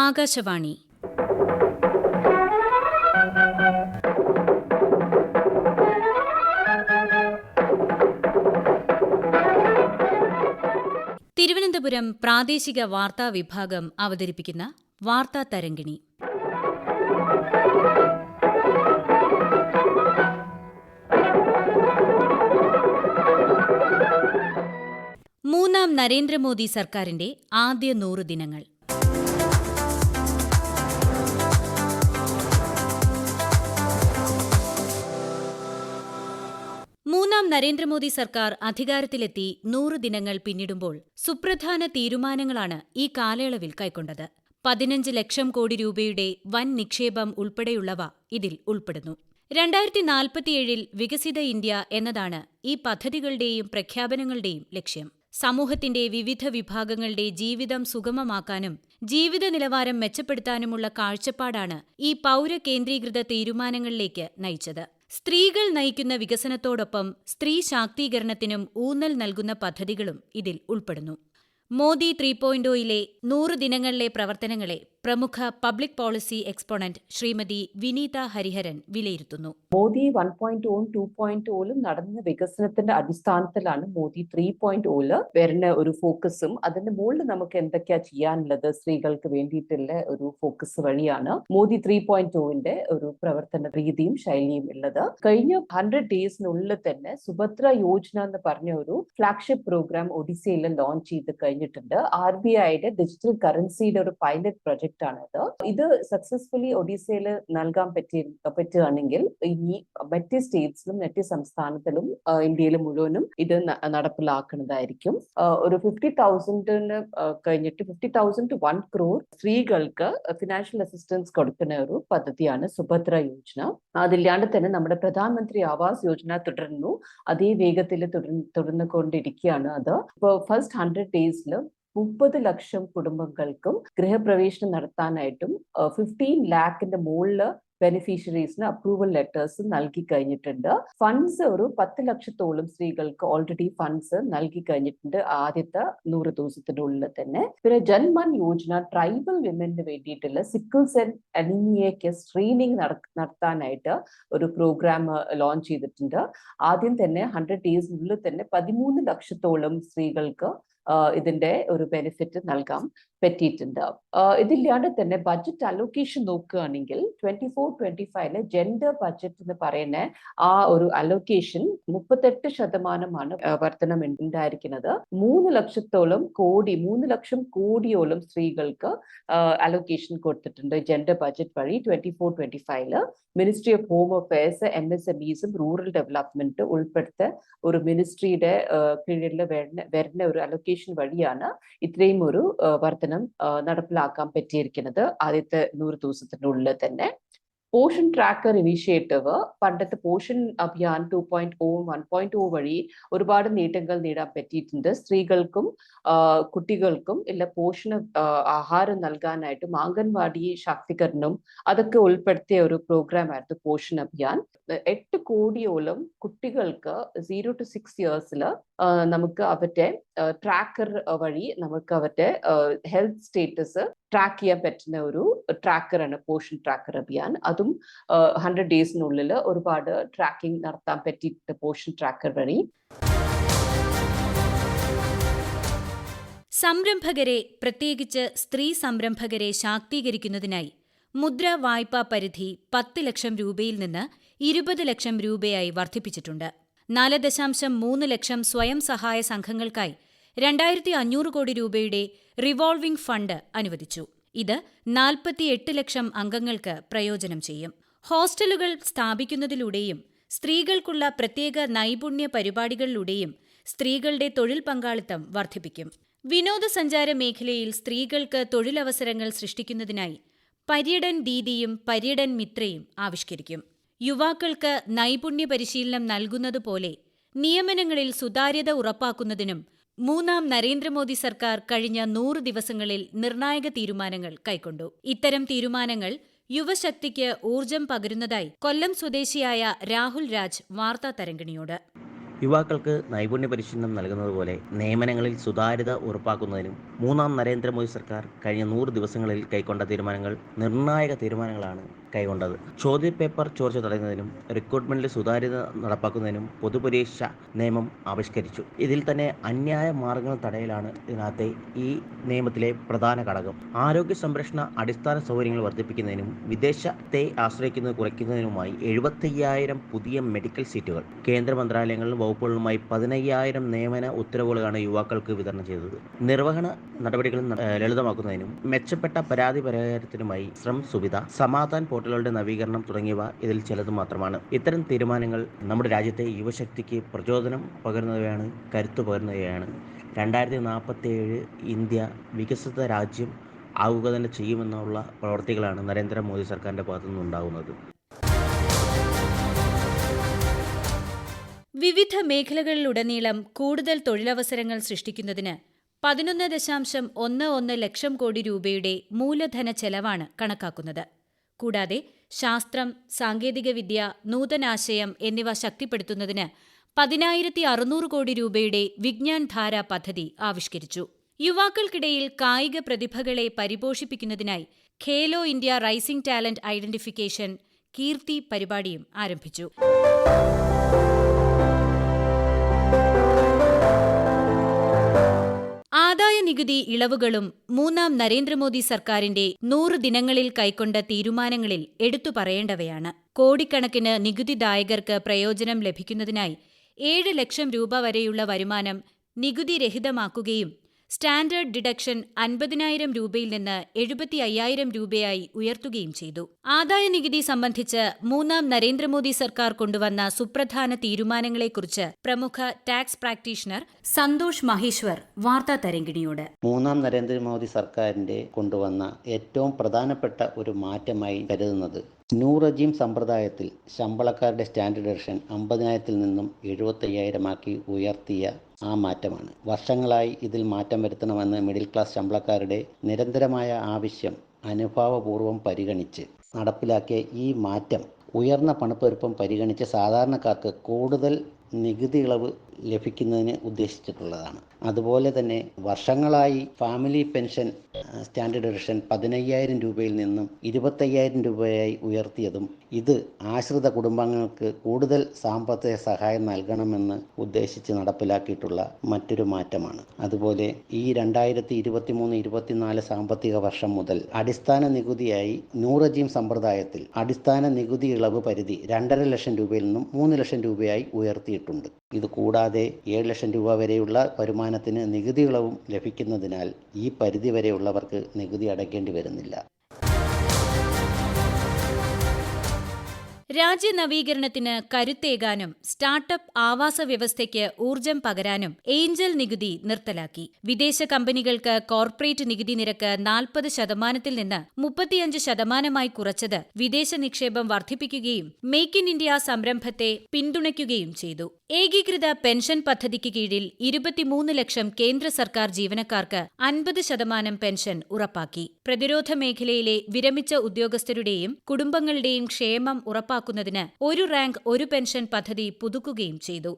ആകാശവാണി. തിരുവനന്തപുരം പ്രാദേശിക വാർത്താ വിഭാഗം അവതരിപ്പിക്കുന്ന വാർത്താ തരംഗിണി. മൂന്നാം നരേന്ദ്രമോദി സർക്കാരിന്റെ ആദ്യ നൂറ് ദിനങ്ങൾ. മൂന്നാം നരേന്ദ്രമോദി സർക്കാർ അധികാരത്തിലെത്തി നൂറ് ദിനങ്ങൾ പിന്നിടുമ്പോൾ സുപ്രധാന തീരുമാനങ്ങളാണ് ഈ കാലയളവിൽ കൈക്കൊണ്ടത്. പതിനഞ്ച് ലക്ഷം കോടി രൂപയുടെ വൻ നിക്ഷേപം ഉൾപ്പെടെയുള്ളവ ഇതിൽ ഉൾപ്പെടുന്നു. രണ്ടായിരത്തി നാൽപ്പത്തിയേഴിൽ വികസിത ഇന്ത്യ എന്നതാണ് ഈ പദ്ധതികളുടെയും പ്രഖ്യാപനങ്ങളുടെയും ലക്ഷ്യം. സമൂഹത്തിന്റെ വിവിധ വിഭാഗങ്ങളുടെ ജീവിതം സുഗമമാക്കാനും ജീവിത നിലവാരം മെച്ചപ്പെടുത്താനുമുള്ള കാഴ്ചപ്പാടാണ് ഈ പൗരകേന്ദ്രീകൃത തീരുമാനങ്ങളിലേക്ക് നയിച്ചത്. സ്ത്രീകൾ നയിക്കുന്ന വികസനത്തോടൊപ്പം സ്ത്രീ ശാക്തീകരണത്തിനും ഊന്നൽ നൽകുന്ന പദ്ധതികളും ഇതിൽ ഉൾപ്പെടുന്നു. മോദി ത്രീ പോയിന്റോയിലെ നൂറ് ദിനങ്ങളിലെ പ്രവർത്തനങ്ങളെ പ്രമുഖ public policy exponent Shrimati Vineeta Hariharan വിലയിരുത്തുന്നു. Modi one point oh two point ഓലും നടന്ന വികസനത്തിന്റെ അടിസ്ഥാനത്തിലാണ് മോദി ത്രീ പോയിന്റ് ഓൽ വരുന്ന ഒരു ഫോക്കസും അതിന്റെ മുകളിൽ നമുക്ക് എന്തൊക്കെയാ ചെയ്യാനുള്ളത് സ്ത്രീകൾക്ക് വേണ്ടിയിട്ടുള്ള ഒരു ഫോക്കസ് വഴിയാണ് മോദി ത്രീ പോയിന്റ് ഓവിന്റെ ഒരു പ്രവർത്തന രീതിയും ശൈലിയും ഉള്ളത്. കഴിഞ്ഞ ഹൺഡ്രഡ് ഡേയ്സിനുള്ളിൽ തന്നെ സുഭദ്ര യോജന എന്ന് പറഞ്ഞ ഒരു ഫ്ലാഗ്ഷിപ്പ് പ്രോഗ്രാം ഒഡീസയിൽ ലോഞ്ച് ചെയ്ത് കഴിഞ്ഞിട്ടുണ്ട്. ആർ ബി ഐയുടെ ഡിജിറ്റൽ കറൻസിയുടെ ഒരു പൈലറ്റ് പ്രൊജക്ട് ആണ് ഇത് ഇത് സക്സസ്ഫുള്ളി ഒഡീസയിൽ നൽകാൻ പറ്റി പറ്റുകയാണെങ്കിൽ ഇനി മറ്റ് സ്റ്റേറ്റ്സിലും മറ്റ് സംസ്ഥാനത്തിലും ഇന്ത്യയിൽ മുഴുവനും ഇത് നടപ്പിലാക്കുന്നതായിരിക്കും. ഒരു ഫിഫ്റ്റി തൗസൻഡിന് കഴിഞ്ഞിട്ട് ഫിഫ്റ്റി തൗസൻഡ് വൺ ക്രോർ സ്ത്രീകൾക്ക് ഫിനാൻഷ്യൽ അസിസ്റ്റൻസ് കൊടുക്കുന്ന ഒരു പദ്ധതിയാണ് സുഭദ്ര യോജന. അതില്ലാണ്ട് തന്നെ നമ്മുടെ പ്രധാനമന്ത്രി ആവാസ് യോജന തുടരുന്നു. അതേ വേഗത്തിൽ തുടർന്നു കൊണ്ടിരിക്കുകയാണ് അത്. ഇപ്പോൾ ഫസ്റ്റ് ഹൺഡ്രഡ് ഡേയ്സിൽ മുപ്പത് ലക്ഷം കുടുംബങ്ങൾക്കും ഗൃഹപ്രവേശനം നടത്താനായിട്ടും ഫിഫ്റ്റീൻ ലാക്കിന്റെ മുകളിൽ ബെനിഫിഷ്യറീസിന് അപ്രൂവൽ ലെറ്റേഴ്സ് നൽകി കഴിഞ്ഞിട്ടുണ്ട്. ഫണ്ട്സ് ഒരു പത്ത് ലക്ഷത്തോളം സ്ത്രീകൾക്ക് ഓൾറെഡി ഫണ്ട്സ് നൽകി കഴിഞ്ഞിട്ടുണ്ട് ആദ്യത്തെ നൂറ് ദിവസത്തിനുള്ളിൽ തന്നെ. പിന്നെ ജന്മൻ യോജന ട്രൈബൽ വിമന് വേണ്ടിയിട്ടുള്ള സിക്കിൾസ് ആൻഡ് അനീമിയയ്ക്ക് സ്ക്രീനിങ് നടത്താനായിട്ട് ഒരു പ്രോഗ്രാം ലോഞ്ച് ചെയ്തിട്ടുണ്ട്. ആദ്യം തന്നെ ഹൺഡ്രഡ് ഡേയ്സിനുള്ളിൽ തന്നെ പതിമൂന്ന് ലക്ഷത്തോളം സ്ത്രീകൾക്ക് ഇതിന്റെ ഒരു ബെനിഫിറ്റ് നൽകാൻ പറ്റിയിട്ടുണ്ട്. ഇതില്ലാണ്ട് തന്നെ ബഡ്ജറ്റ് അലോക്കേഷൻ നോക്കുകയാണെങ്കിൽ ട്വന്റി ഫോർ ട്വന്റി ഫൈവിലെ ജെൻഡർ ബഡ്ജറ്റ് എന്ന് പറയുന്ന ആ ഒരു അലോക്കേഷൻ മുപ്പത്തെട്ട് ശതമാനമാണ് വർധനം ഉണ്ടായിരിക്കുന്നത്. മൂന്ന് ലക്ഷത്തോളം കോടി മൂന്ന് ലക്ഷം കോടിയോളം സ്ത്രീകൾക്ക് അലോക്കേഷൻ കൊടുത്തിട്ടുണ്ട് ജെൻഡർ ബഡ്ജറ്റ് വഴി ട്വന്റി ഫോർ ട്വന്റി ഫൈവിൽ ministry of home affairs M S M ഇസും rural development ഉൾപ്പെടുത്ത ഒരു മിനിസ്ട്രിയുടെ കീഴിൽ വരുന്ന വരുന്ന ഒരു അലൊക്കേഷൻ വഴിയാണ് ഇത്രയും ഒരു വർധനം നടപ്പിലാക്കാൻ പറ്റിയിരിക്കുന്നത് ആദ്യത്തെ നൂറ് ദിവസത്തിനുള്ളിൽ തന്നെ. പോഷൻ ട്രാക്കർ ഇനീഷ്യേറ്റീവ് പണ്ടത്തെ Poshan Abhiyaan two point oh one point oh വഴി ഒരുപാട് നേട്ടങ്ങൾ നേടാൻ പറ്റിയിട്ടുണ്ട്. സ്ത്രീകൾക്കും കുട്ടികൾക്കും ഇല്ല പോഷണ ആഹാരം നൽകാനായിട്ടും അംഗൻവാടി ശാക്തീകരണം അതൊക്കെ ഉൾപ്പെടുത്തിയ ഒരു പ്രോഗ്രാം ആയിരുന്നു പോഷൻ അഭിയാൻ. എട്ട് കോടിയോളം കുട്ടികൾക്ക് സീറോ ടു സിക്സ് ഇയേഴ്സിൽ നമുക്ക് അവരുടെ ട്രാക്കർ വഴി നമുക്ക് അവരുടെ ഹെൽത്ത് സ്റ്റേറ്റസ് ട്രാക്ക് ചെയ്യാൻ പറ്റുന്ന ഒരു ട്രാക്കറാണ് പോഷൻ ട്രാക്കർ അഭിയാൻ. അതും ഹൺഡ്രഡ് ഡേയ്സിനുള്ളിൽ ഒരുപാട് ട്രാക്കിംഗ് നടത്താൻ പറ്റിയിട്ട് പോഷൻ ട്രാക്കർ വഴി. സംരംഭകരെ പ്രത്യേകിച്ച് സ്ത്രീ സംരംഭകരെ ശാക്തീകരിക്കുന്നതിനായി മുദ്ര വായ്പാ പരിധി പത്ത് ലക്ഷം രൂപയിൽ നിന്ന് ഇരുപത് ലക്ഷം രൂപയായി വർദ്ധിപ്പിച്ചിട്ടുണ്ട്. നാല് ദശാംശം മൂന്ന് ലക്ഷം സ്വയം സഹായ സംഘങ്ങൾക്കായി രണ്ടായിരത്തി അഞ്ഞൂറ് കോടി രൂപയുടെ റിവോൾവിംഗ് ഫണ്ട് അനുവദിച്ചു. ഇത് നാൽപ്പത്തിയെട്ട് ലക്ഷം അംഗങ്ങൾക്ക് പ്രയോജനം ചെയ്യും. ഹോസ്റ്റലുകൾ സ്ഥാപിക്കുന്നതിലൂടെയും സ്ത്രീകൾക്കുള്ള പ്രത്യേക നൈപുണ്യ പരിപാടികളിലൂടെയും സ്ത്രീകളുടെ തൊഴിൽ പങ്കാളിത്തം വർദ്ധിപ്പിക്കും. വിനോദസഞ്ചാര മേഖലയിൽ സ്ത്രീകൾക്ക് തൊഴിലവസരങ്ങൾ സൃഷ്ടിക്കുന്നതിനായി പര്യടൻ ദീദിയും പര്യടൻ മിത്രയും ആവിഷ്കരിക്കും. യുവാക്കൾക്ക് നൈപുണ്യ പരിശീലനം നൽകുന്നതുപോലെ നിയമനങ്ങളിൽ സുതാര്യത ഉറപ്പാക്കുന്നതിനും മൂന്നാം നരേന്ദ്രമോദി സർക്കാർ കഴിഞ്ഞ നൂറ് ദിവസങ്ങളിൽ നിർണായക തീരുമാനങ്ങൾ കൈക്കൊണ്ടു. ഇത്തരം തീരുമാനങ്ങൾ യുവശക്തിക്ക് ഊർജം പകരുന്നതായി കൊല്ലം സ്വദേശിയായ രാഹുൽ രാജ് വാർത്താ തരംഗിണിയോട്. യുവാക്കൾക്ക് നൈപുണ്യ പരിശീലനം നൽകുന്നതുപോലെ നിയമനങ്ങളിൽ സുതാര്യത ഉറപ്പാക്കുന്നതിനും മൂന്നാം നരേന്ദ്രമോദി സർക്കാർ കഴിഞ്ഞ നൂറ് ദിവസങ്ങളിൽ കൈക്കൊണ്ട തീരുമാനങ്ങൾ നിർണായക തീരുമാനങ്ങളാണ് കൈക്കൊണ്ടത് ചോദ്യപേപ്പർ ചോർച്ച തടയുന്നതിനും റിക്രൂട്ട്മെന്റിൽ സുതാര്യത നടപ്പാക്കുന്നതിനും പൊതുപരീക്ഷ നിയമം ആവിഷ്കരിച്ചു. ഇതിൽ തന്നെ അന്യായ മാർഗങ്ങൾ തടയലാണ് ഇതിനകത്തെ ഈ നിയമത്തിലെ പ്രധാന ഘടകം. ആരോഗ്യ സംരക്ഷണ അടിസ്ഥാന സൗകര്യങ്ങൾ വർദ്ധിപ്പിക്കുന്നതിനും വിദേശത്തെ ആശ്രയിക്കുന്നത് കുറയ്ക്കുന്നതിനുമായി എഴുപത്തയ്യായിരം പുതിയ മെഡിക്കൽ സീറ്റുകൾ. കേന്ദ്ര മന്ത്രാലയങ്ങളിലും വകുപ്പുകളുമായി പതിനയ്യായിരം നിയമന ഉത്തരവുകളാണ് യുവാക്കൾക്ക് വിതരണം ചെയ്തത്. നിർവഹണ നടപടികൾ ലളിതമാക്കുന്നതിനും മെച്ചപ്പെട്ട പരാതി പരിഹാരത്തിനുമായി ശ്രം സുവിധ സമാധാൻ പോർട്ടലുകളുടെ നവീകരണം തുടങ്ങിയവ ഇതിൽ ചിലത് മാത്രമാണ്. ഇത്തരം തീരുമാനങ്ങൾ നമ്മുടെ രാജ്യത്തെ യുവശക്തിക്ക് പ്രചോദനം പകരുന്നവയാണ് കരുത്തു പകരുന്നവയാണ്. രണ്ടായിരത്തി നാൽപ്പത്തി ഏഴ് ഇന്ത്യ വികസിത രാജ്യം ആവുക തന്നെ ചെയ്യുമെന്നുള്ള പ്രവർത്തികളാണ് നരേന്ദ്രമോദി സർക്കാരിന്റെ ഭാഗത്തു നിന്നുണ്ടാകുന്നത് വിവിധ മേഖലകളിലുടനീളം കൂടുതൽ തൊഴിലവസരങ്ങൾ സൃഷ്ടിക്കുന്നതിന് പതിനൊന്ന് ദശാംശം ഒന്ന് ഒന്ന് ലക്ഷം കോടി രൂപയുടെ മൂലധന ചെലവാണ് കണക്കാക്കുന്നത്. കൂടാതെ ശാസ്ത്രം സാങ്കേതികവിദ്യ നൂതനാശയം എന്നിവ ശക്തിപ്പെടുത്തുന്നതിന് പതിനായിരത്തി അറുന്നൂറ് കോടി രൂപയുടെ വിജ്ഞാൻ ധാര പദ്ധതി ആവിഷ്കരിച്ചു. യുവാക്കൾക്കിടയിൽ കായിക പ്രതിഭകളെ പരിപോഷിപ്പിക്കുന്നതിനായി Khelo India rising talent identification Kirti പരിപാടിയും ആരംഭിച്ചു. നികുതി ഇളവുകളും മൂന്നാം നരേന്ദ്രമോദി സർക്കാരിന്റെ നൂറ് ദിനങ്ങളിൽ കൈക്കൊണ്ട തീരുമാനങ്ങളിൽ എടുത്തു പറയേണ്ടവയാണ്. കോടിക്കണക്കിന് നികുതിദായകർക്ക് പ്രയോജനം ലഭിക്കുന്നതിനായി ഏഴ് ലക്ഷം രൂപ വരെയുള്ള വരുമാനം നികുതിരഹിതമാക്കുകയും സ്റ്റാൻഡേർഡ് ഡിഡക്ഷൻ അൻപതിനായിരം രൂപയിൽ നിന്ന് എഴുപത്തി അയ്യായിരം രൂപയായി ഉയർത്തുകയും ചെയ്തു. ആദായനികുതി സംബന്ധിച്ച് മൂന്നാം നരേന്ദ്രമോദി സർക്കാർ കൊണ്ടുവന്ന സുപ്രധാന തീരുമാനങ്ങളെക്കുറിച്ച് പ്രമുഖ ടാക്സ് പ്രാക്ടീഷണർ സന്തോഷ് മഹേശ്വർ വാർത്താ തരംഗിണിയോട്. മൂന്നാം നരേന്ദ്രമോദി സർക്കാരിന്റെ കൊണ്ടുവന്ന ഏറ്റവും പ്രധാനപ്പെട്ട ഒരു മാറ്റമായി കരുതുന്നത് ന്യൂ റജീം സമ്പ്രദായത്തിൽ ശമ്പളക്കാരുടെ സ്റ്റാൻഡേർഡ് ഡിഡക്ഷൻ അമ്പതിനായിരത്തിൽ നിന്നും എഴുപത്തയ്യായിരമാക്കി ഉയർത്തിയ ആ മാറ്റമാണ്. വർഷങ്ങളായി ഇതിൽ മാറ്റം വരുത്തണമെന്ന് മിഡിൽ ക്ലാസ് ശമ്പളക്കാരുടെ നിരന്തരമായ ആവശ്യം അനുഭാവപൂർവം പരിഗണിച്ച് നടപ്പിലാക്കിയ ഈ മാറ്റം ഉയർന്ന പണപ്പെരുപ്പം പരിഗണിച്ച് സാധാരണക്കാർക്ക് കൂടുതൽ നികുതി ഇളവ് ലഭിക്കുന്നതിന് ഉദ്ദേശിച്ചിട്ടുള്ളതാണ്. അതുപോലെ തന്നെ വർഷങ്ങളായി ഫാമിലി പെൻഷൻ സ്റ്റാൻഡേർഡ് എഡിഷൻ പതിനയ്യായിരം രൂപയിൽ നിന്നും ഇരുപത്തയ്യായിരം രൂപയായി ഉയർത്തിയതും ഇത് ആശ്രിത കുടുംബങ്ങൾക്ക് കൂടുതൽ സാമ്പത്തിക സഹായം നൽകണമെന്ന് ഉദ്ദേശിച്ച് നടപ്പിലാക്കിയിട്ടുള്ള മറ്റൊരു മാറ്റമാണ്. അതുപോലെ ഈ രണ്ടായിരത്തി ഇരുപത്തി മൂന്ന് ഇരുപത്തിനാല് സാമ്പത്തിക വർഷം മുതൽ അടിസ്ഥാന നികുതിയായി നൂറജീം സമ്പ്രദായത്തിൽ അടിസ്ഥാന നികുതി ഇളവ് പരിധി രണ്ടര ലക്ഷം രൂപയിൽ നിന്നും മൂന്ന് ലക്ഷം രൂപയായി ഉയർത്തിയിട്ടുണ്ട്. ഇത് കൂടാതെ ഏഴ് ലക്ഷം രൂപ വരെയുള്ള വരുമാനത്തിന് നികുതി ഇളവും ലഭിക്കുന്നതിനാൽ ഈ പരിധി വരെയുള്ളവർക്ക് നികുതി അടയ്ക്കേണ്ടി വരുന്നില്ല. രാജ്യനവീകരണത്തിന് കരുത്തേകാനും സ്റ്റാർട്ടപ്പ് ആവാസ വ്യവസ്ഥയ്ക്ക് ഊർജം പകരാനും ഏഞ്ചൽ നികുതി നിർത്തലാക്കി. വിദേശ കമ്പനികൾക്ക് കോർപ്പറേറ്റ് നികുതി നിരക്ക് നാൽപ്പത് ശതമാനത്തിൽ നിന്ന് മുപ്പത്തിയഞ്ച് ശതമാനമായി കുറച്ചത് വിദേശ നിക്ഷേപം വർദ്ധിപ്പിക്കുകയും മേക്ക് ഇൻ ഇന്ത്യ സംരംഭത്തെ പിന്തുണയ്ക്കുകയും ചെയ്തു. ഏകീകൃത പെൻഷൻ പദ്ധതിക്ക് കീഴിൽ ഇരുപത്തിമൂന്ന് ലക്ഷം കേന്ദ്ര സർക്കാർ ജീവനക്കാർക്ക് അൻപത് ശതമാനം പെൻഷൻ ഉറപ്പാക്കി. പ്രതിരോധ മേഖലയിലെ വിരമിച്ച ഉദ്യോഗസ്ഥരുടെയും കുടുംബങ്ങളുടെയും ക്ഷേമം ഉറപ്പാക്കുന്നതിന് ഒരു റാങ്ക് ഒരു പെൻഷൻ പദ്ധതി പുതുക്കുകയും ചെയ്തു.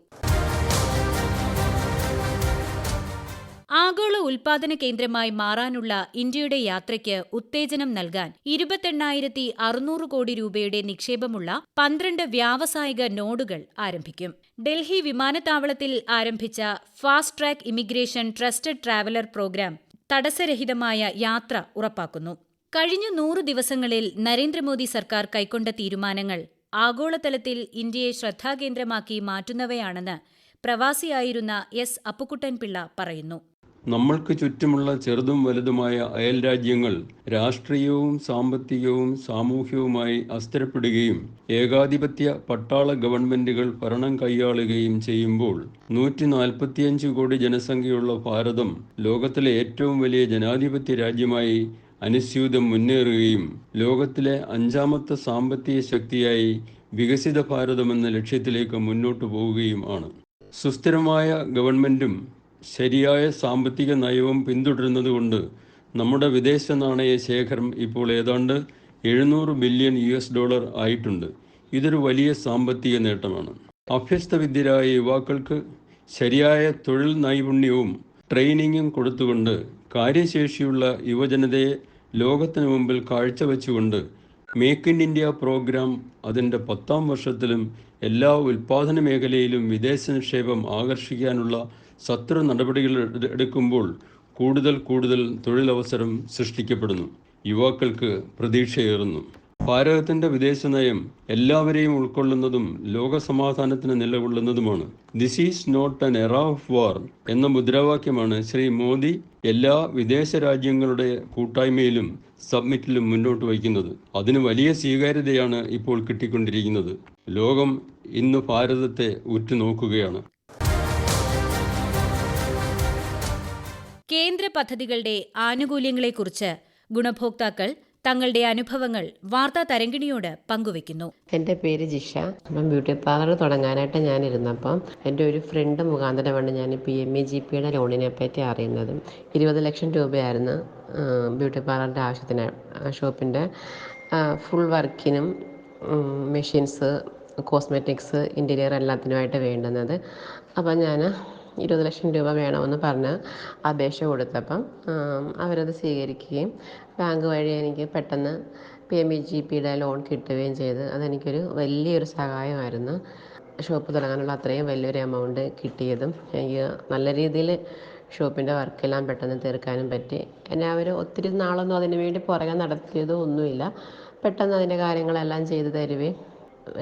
ആഗോള ഉൽപാദന കേന്ദ്രമായി മാറാനുള്ള ഇന്ത്യയുടെ യാത്രയ്ക്ക് ഉത്തേജനം നൽകാൻ ഇരുപത്തെണ്ണായിരത്തി അറുന്നൂറ് കോടി രൂപയുടെ നിക്ഷേപമുള്ള പന്ത്രണ്ട് വ്യാവസായിക നോഡുകൾ ആരംഭിക്കും. ഡൽഹി വിമാനത്താവളത്തിൽ ആരംഭിച്ച fast track immigration trusted traveller programme തടസ്സരഹിതമായ യാത്ര ഉറപ്പാക്കുന്നു. കഴിഞ്ഞ നൂറ് ദിവസങ്ങളിൽ നരേന്ദ്രമോദി സർക്കാർ കൈക്കൊണ്ട തീരുമാനങ്ങൾ ആഗോളതലത്തിൽ ഇന്ത്യയെ ശ്രദ്ധാകേന്ദ്രമാക്കി മാറ്റുന്നവയാണെന്ന് പ്രവാസിയായിരുന്ന എസ് അപ്പുക്കുട്ടൻപിള്ള പറയുന്നു. നമ്മൾക്ക് ചുറ്റുമുള്ള ചെറുതും വലുതുമായ അയൽ രാജ്യങ്ങൾ രാഷ്ട്രീയവും സാമ്പത്തികവും സാമൂഹ്യവുമായി അസ്ഥിരപ്പെടുകയും ഏകാധിപത്യ പട്ടാള ഗവൺമെന്റുകൾ ഭരണം കൈയാളുകയും ചെയ്യുമ്പോൾ നൂറ്റി നാൽപ്പത്തിയഞ്ച് കോടി ജനസംഖ്യയുള്ള ഭാരതം ലോകത്തിലെ ഏറ്റവും വലിയ ജനാധിപത്യ രാജ്യമായി അനുസ്യൂതം മുന്നേറുകയും ലോകത്തിലെ അഞ്ചാമത്തെ സാമ്പത്തിക ശക്തിയായി വികസിത ഭാരതം എന്ന ലക്ഷ്യത്തിലേക്ക് മുന്നോട്ടു പോവുകയും ആണ്. സുസ്ഥിരമായ ഗവൺമെന്റും ശരിയായ സാമ്പത്തിക നയവും പിന്തുടരുന്നതുകൊണ്ട് നമ്മുടെ വിദേശ നാണയ ശേഖരം ഇപ്പോൾ ഏതാണ്ട് എഴുന്നൂറ് ബില്യൺ യു എസ് ഡോളർ ആയിട്ടുണ്ട്. ഇതൊരു വലിയ സാമ്പത്തിക നേട്ടമാണ്. അഭ്യസ്തവിദ്യരായ യുവാക്കൾക്ക് ശരിയായ തൊഴിൽ നൈപുണ്യവും ട്രെയിനിങ്ങും കൊടുത്തുകൊണ്ട് കാര്യശേഷിയുള്ള യുവജനതയെ ലോകത്തിന് മുമ്പിൽ കാഴ്ചവെച്ചുകൊണ്ട് മേക്ക് ഇൻ ഇന്ത്യ പ്രോഗ്രാം അതിന്റെ പത്താം വർഷത്തിലും എല്ലാ ഉൽപ്പാദന മേഖലയിലും വിദേശ നിക്ഷേപം ആകർഷിക്കാനുള്ള സത്വര നടപടികൾ എടുക്കുമ്പോൾ കൂടുതൽ കൂടുതൽ തൊഴിലവസരം സൃഷ്ടിക്കപ്പെടുന്നു. യുവാക്കൾക്ക് പ്രതീക്ഷയേറുന്നു. ഭാരതത്തിന്റെ വിദേശ നയം എല്ലാവരെയും ഉൾക്കൊള്ളുന്നതും ലോകസമാധാനത്തിന് നിലകൊള്ളുന്നതുമാണ്. This is not an era of war എന്ന മുദ്രാവാക്യമാണ് ശ്രീ മോദി എല്ലാ വിദേശ രാജ്യങ്ങളുടെ കൂട്ടായ്മയിലും സബ്മിറ്റിലും മുന്നോട്ട് വയ്ക്കുന്നത്. അതിന് വലിയ സ്വീകാര്യതയാണ് ഇപ്പോൾ കിട്ടിക്കൊണ്ടിരിക്കുന്നത്. ലോകം ഇന്ന് ഭാരതത്തെ ഉറ്റുനോക്കുകയാണ്. കേന്ദ്ര പദ്ധതികളുടെ ആനുകൂല്യങ്ങളെക്കുറിച്ച് ഗുണഭോക്താക്കൾ തങ്ങളുടെ അനുഭവങ്ങൾ വാർത്താ തരംഗിണിയോട് പങ്കുവെക്കുന്നു എന്റെ പേര് ജിഷ. അപ്പം ബ്യൂട്ടി പാർലർ തുടങ്ങാനായിട്ട് ഞാൻ ഇരുന്നപ്പം എന്റെ ഒരു ഫ്രണ്ട് മുഖാന്തരമാണ് ഞാൻ പി എം എ ജി പിയുടെ ലോണിനെ പറ്റി അറിയുന്നത്. ഇരുപത് ലക്ഷം രൂപയായിരുന്നു ബ്യൂട്ടി പാർലറിന്റെ ആവശ്യത്തിന് ഷോപ്പിന്റെ ഫുൾ വർക്കിനും മെഷീൻസ് കോസ്മെറ്റിക്സ് ഇന്റീരിയർ എല്ലാത്തിനുമായിട്ട് വേണ്ടുന്നത്. അപ്പം ഞാൻ ഇരുപത് ലക്ഷം രൂപ വേണമെന്ന് പറഞ്ഞ് അപേക്ഷ കൊടുത്തപ്പം അവരത് സ്വീകരിക്കുകയും ബാങ്ക് വഴി എനിക്ക് പെട്ടെന്ന് പി എം ഇ ജി പിയുടെ ലോൺ കിട്ടുകയും ചെയ്ത്. അതെനിക്കൊരു വലിയൊരു സഹായമായിരുന്നു. ഷോപ്പ് തുടങ്ങാനുള്ള അത്രയും വലിയൊരു എമൗണ്ട് കിട്ടിയതും എനിക്ക് നല്ല രീതിയിൽ ഷോപ്പിന്റെ വർക്കെല്ലാം പെട്ടെന്ന് തീർക്കാനും പറ്റി. എന്നെ അവർ ഒത്തിരി നാളൊന്നും അതിന് വേണ്ടി പുറകെ നടത്തിയതോ ഒന്നുമില്ല. പെട്ടെന്ന് അതിന്റെ കാര്യങ്ങളെല്ലാം ചെയ്തു തരുകയും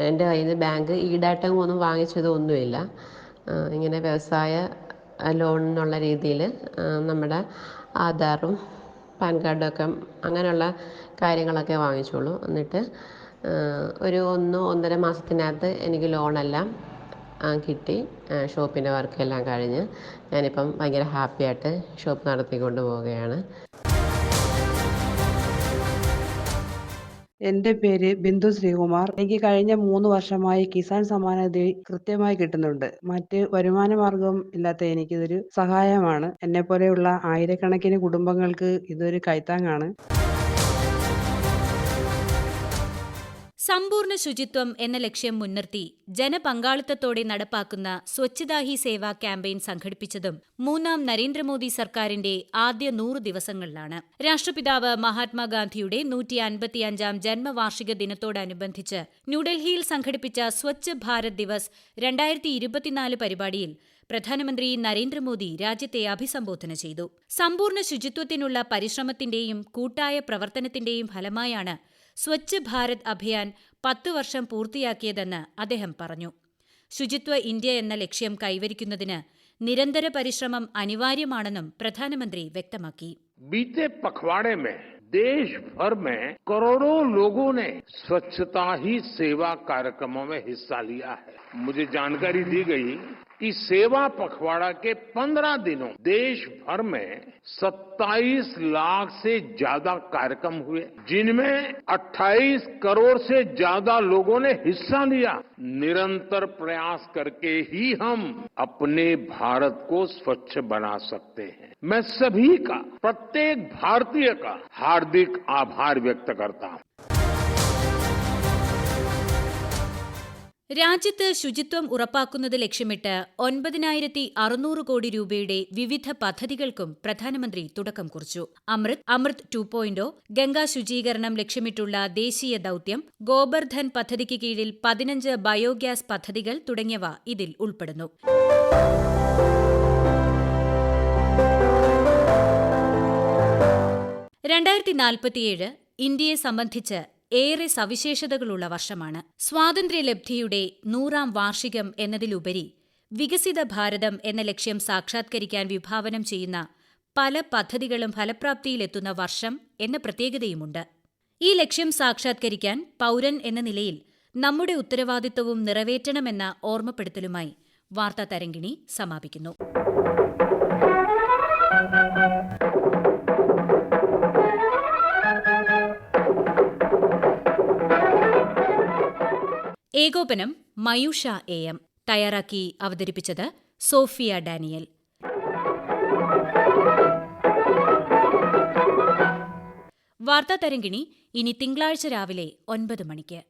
എന്റെ കയ്യിൽ നിന്ന് ബാങ്ക് ഡാറ്റ ഒന്നും വാങ്ങിച്ചതോ ഒന്നുമില്ല. ഇങ്ങനെ വ്യവസായ ലോൺ എന്നുള്ള രീതിയിൽ നമ്മുടെ ആധാറും പാൻ കാർഡൊക്കെ അങ്ങനെയുള്ള കാര്യങ്ങളൊക്കെ വാങ്ങിച്ചോളൂ. എന്നിട്ട് ഒരു ഒന്ന് ഒന്നര മാസത്തിനകത്ത് എനിക്ക് ലോണെല്ലാം കിട്ടി. ഷോപ്പിന്റെ വർക്കെല്ലാം കഴിഞ്ഞ് ഞാനിപ്പം ഭയങ്കര ഹാപ്പിയായിട്ട് ഷോപ്പ് നടത്തിക്കൊണ്ട് പോവുകയാണ്. എന്റെ പേര് ബിന്ദു ശ്രീകുമാർ. എനിക്ക് കഴിഞ്ഞ മൂന്ന് വർഷമായി കിസാൻ സമ്മാന നിധി കൃത്യമായി കിട്ടുന്നുണ്ട്. മറ്റ് വരുമാന മാർഗം ഇല്ലാത്ത എനിക്കിതൊരു സഹായമാണ്. എന്നെ പോലെയുള്ള ആയിരക്കണക്കിന് കുടുംബങ്ങൾക്ക് ഇതൊരു കൈത്താങ്ങാണ്. സമ്പൂർണ ശുചിത്വം എന്ന ലക്ഷ്യം മുൻനിർത്തി ജനപങ്കാളിത്തത്തോടെ നടപ്പാക്കുന്ന സ്വച്ഛതാ ഹി സേവ ക്യാമ്പയിൻ സംഘടിപ്പിച്ചതും മൂന്നാം നരേന്ദ്രമോദി സർക്കാരിന്റെ ആദ്യ നൂറ് ദിവസങ്ങളിലാണ്. രാഷ്ട്രപിതാവ് മഹാത്മാഗാന്ധിയുടെ നൂറ്റി അൻപത്തിയഞ്ചാം ജന്മവാർഷിക ദിനത്തോടനുബന്ധിച്ച് ന്യൂഡൽഹിയിൽ സംഘടിപ്പിച്ച സ്വച്ഛ് ഭാരത് ദിവസ് രണ്ടായിരത്തി ഇരുപത്തിനാല് പരിപാടിയിൽ പ്രധാനമന്ത്രി നരേന്ദ്രമോദി രാജ്യത്തെ അഭിസംബോധന ചെയ്തു. സമ്പൂർണ ശുചിത്വത്തിനുള്ള പരിശ്രമത്തിന്റെയും കൂട്ടായ പ്രവർത്തനത്തിന്റെയും ഫലമായാണ് സ്വച്ഛ് ഭാരത് അഭിയാൻ പത്തു വർഷം പൂർത്തിയാക്കിയതെന്ന് അദ്ദേഹം പറഞ്ഞു ശുചിത്വ ഇന്ത്യ എന്ന ലക്ഷ്യം കൈവരിക്കുന്നതിന് നിരന്തര പരിശ്രമം അനിവാര്യമാണെന്നും പ്രധാനമന്ത്രി വ്യക്തമാക്കി बीते पखवाड़े में देश भर में करोड़ों लोगों ने स्वच्छता ही सेवा कार्यक्रमों में हिस्सा लिया है मुझे जानकारी दी गई कि सेवा पखवाड़ा के 15 दिनों देश भर में 27 लाख से ज़्यादा कार्यक्रम हुए, जिनमें 28 करोड़ से ज़्यादा लोगों ने हिस्सा लिया। निरंतर प्रयास करके ही हम अपने भारत को स्वच्छ बना सकते हैं। मैं सभी का, प्रत्येक भारतीय का हार्दिक आभार व्यक्त करता हूँ। രാജ്യത്ത് ശുചിത്വം ഉറപ്പാക്കുന്നത് ലക്ഷ്യമിട്ട് ഒൻപതിനായിരത്തി അറുന്നൂറ് കോടി രൂപയുടെ വിവിധ പദ്ധതികൾക്കും പ്രധാനമന്ത്രി തുടക്കം കുറിച്ചു. അമൃത് അമൃത് ടു പോയിന്റോ ഗംഗാ ശുചീകരണം ലക്ഷ്യമിട്ടുള്ള ദേശീയ ദൌത്യം ഗോബർധൻ പദ്ധതിക്ക് കീഴിൽ പതിനഞ്ച് ബയോഗ്യാസ് പദ്ധതികൾ തുടങ്ങിയവ ഇതിൽ ഉൾപ്പെടുന്നു. രണ്ടായിരത്തി നാൽപ്പത്തിയേഴ് ഇന്ത്യയെ സംബന്ധിച്ച് ഏറെ സവിശേഷതകളുള്ള വർഷമാണ്. സ്വാതന്ത്ര്യലബ്ധിയുടെ നൂറാം വാർഷികം എന്നതിലുപരി വികസിത ഭാരതം എന്ന ലക്ഷ്യം സാക്ഷാത്കരിക്കാൻ വിഭാവനം ചെയ്യുന്ന പല പദ്ധതികളും ഫലപ്രാപ്തിയിലെത്തുന്ന വർഷം എന്ന പ്രത്യേകതയുമുണ്ട്. ഈ ലക്ഷ്യം സാക്ഷാത്കരിക്കാൻ പൗരൻ എന്ന നിലയിൽ നമ്മുടെ ഉത്തരവാദിത്വവും നിറവേറ്റണമെന്ന ഓർമ്മപ്പെടുത്തലുമായി വാർത്താ തരംഗിണി സമാപിക്കുന്നു. ഏകോപനം മയൂഷ എ എം. തയ്യാറാക്കി അവതരിപ്പിച്ചത് സോഫിയ ഡാനിയൽ. വാർത്താ തരംഗിണി ഇനി തിങ്കളാഴ്ച രാവിലെ ഒൻപത് മണിക്ക്.